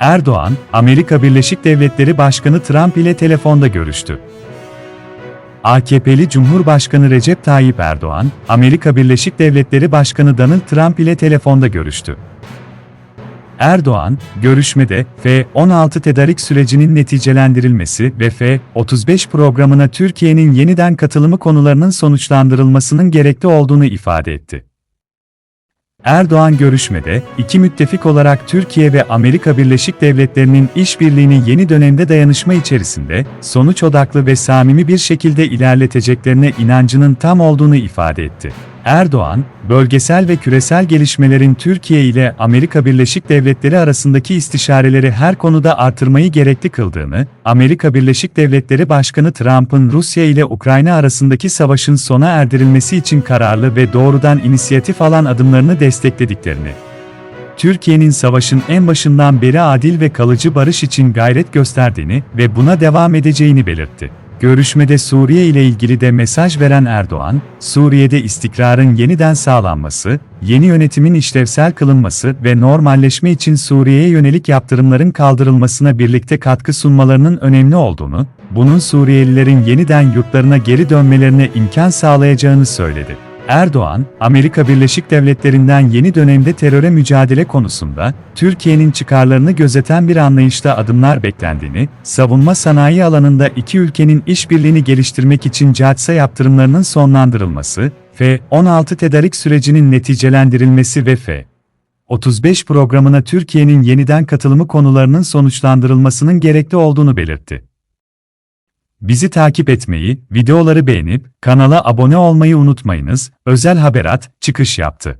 Erdoğan, Amerika Birleşik Devletleri Başkanı Trump ile telefonda görüştü. AKP'li Cumhurbaşkanı Recep Tayyip Erdoğan, Amerika Birleşik Devletleri Başkanı Donald Trump ile telefonda görüştü. Erdoğan, görüşmede F-16 tedarik sürecinin neticelendirilmesi ve F-35 programına Türkiye'nin yeniden katılımı konularının sonuçlandırılmasının gerekli olduğunu ifade etti. Erdoğan görüşmede, iki müttefik olarak Türkiye ve Amerika Birleşik Devletleri'nin işbirliğini yeni dönemde dayanışma içerisinde, sonuç odaklı ve samimi bir şekilde ilerleteceklerine inancının tam olduğunu ifade etti. Erdoğan, bölgesel ve küresel gelişmelerin Türkiye ile Amerika Birleşik Devletleri arasındaki istişareleri her konuda artırmayı gerekli kıldığını, Amerika Birleşik Devletleri Başkanı Trump'ın Rusya ile Ukrayna arasındaki savaşın sona erdirilmesi için kararlı ve doğrudan inisiyatif alan adımlarını desteklediklerini, Türkiye'nin savaşın en başından beri adil ve kalıcı barış için gayret gösterdiğini ve buna devam edeceğini belirtti. Görüşmede Suriye ile ilgili de mesaj veren Erdoğan, Suriye'de istikrarın yeniden sağlanması, yeni yönetimin işlevsel kılınması ve normalleşme için Suriye'ye yönelik yaptırımların kaldırılmasına birlikte katkı sunmalarının önemli olduğunu, bunun Suriyelilerin yeniden yurtlarına geri dönmelerine imkan sağlayacağını söyledi. Erdoğan, Amerika Birleşik Devletleri'nden yeni dönemde teröre mücadele konusunda, Türkiye'nin çıkarlarını gözeten bir anlayışta adımlar beklendiğini, savunma sanayi alanında iki ülkenin işbirliğini geliştirmek için CATSA yaptırımlarının sonlandırılması, F-16 tedarik sürecinin neticelendirilmesi ve F-35 programına Türkiye'nin yeniden katılımı konularının sonuçlandırılmasının gerekli olduğunu belirtti. Bizi takip etmeyi, videoları beğenip kanala abone olmayı unutmayınız. Özel Haberat çıkış yaptı.